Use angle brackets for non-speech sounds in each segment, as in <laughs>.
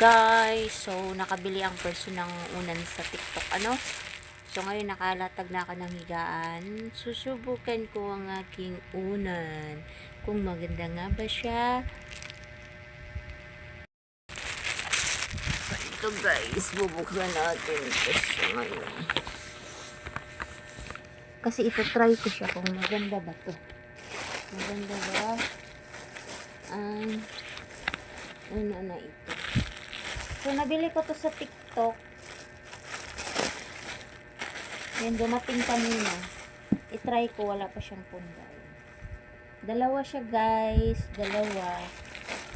guys. So, nakabili ang person ng unan sa TikTok. Ano? So, ngayon nakalatag na ako ng higaan. Susubukan ko ang aking unan. Kung maganda nga ba siya. Ito guys. Bubuksan natin ito siya ngayon. Kasi ito try ko siya kung maganda ba to. Maganda ba? Um, ano na ito. So, nabili ko to sa TikTok. Yan, dumating kanina. I-try ko, wala pa siyang punday. Dalawa siya, guys. Dalawa.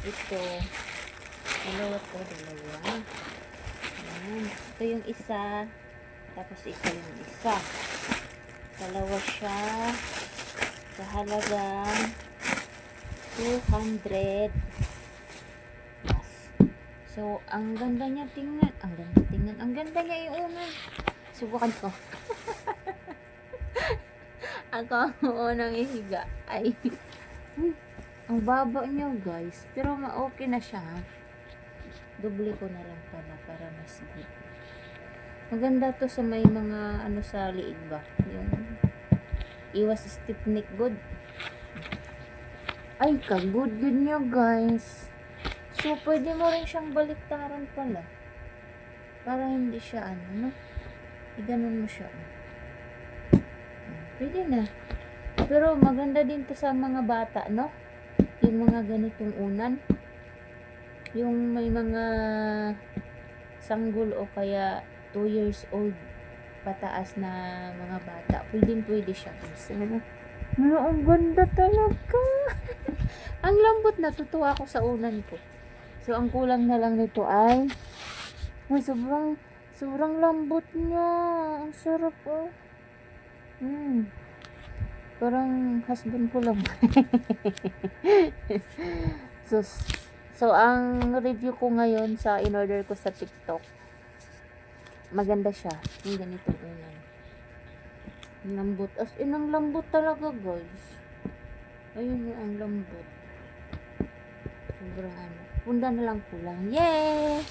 Ito. Dalawa to, dalawa. Ayan. Ito yung isa. Tapos ito yung isa. Dalawa siya. Sa halagang 200 plus. So, ang ganda niya tingnan. Ang ganda tingnan. Ang ganda niya yung unang. Subukan ko. <laughs> Ako ang unang ihiga. Ay. ang baba niya guys. Pero ma-okay na siya. Doble ko na lang pala para mas good. Maganda to sa may mga ano sa liig ba. Yung iwas stiff neck good. Ay, ka-good good niya, guys. So, pwede mo rin siyang baliktaran pala. Para hindi siya, ano, no? Iganon mo siya. Pwede na. Pero, maganda din to sa mga bata, no? Yung mga ganitong unan. Yung may mga sanggol o kaya 2 years old pataas na mga bata. Pwede pwede siya. guys. Ano? Ano, ang ganda talaga. <laughs> ang lambot na tutuwa ako sa unan ko. So, ang kulang na lang nito ay ay, sobrang sobrang lambot niya. Ang sarap oh. Hmm. Parang husband ko lang. <laughs> so, so, ang review ko ngayon sa in-order ko sa TikTok, maganda siya. Yung ganitong unan. Ang lambot. As in, ang lambot talaga, guys. Ayun ang lambot. Sobrang ano. Punda na lang kulang. Yay!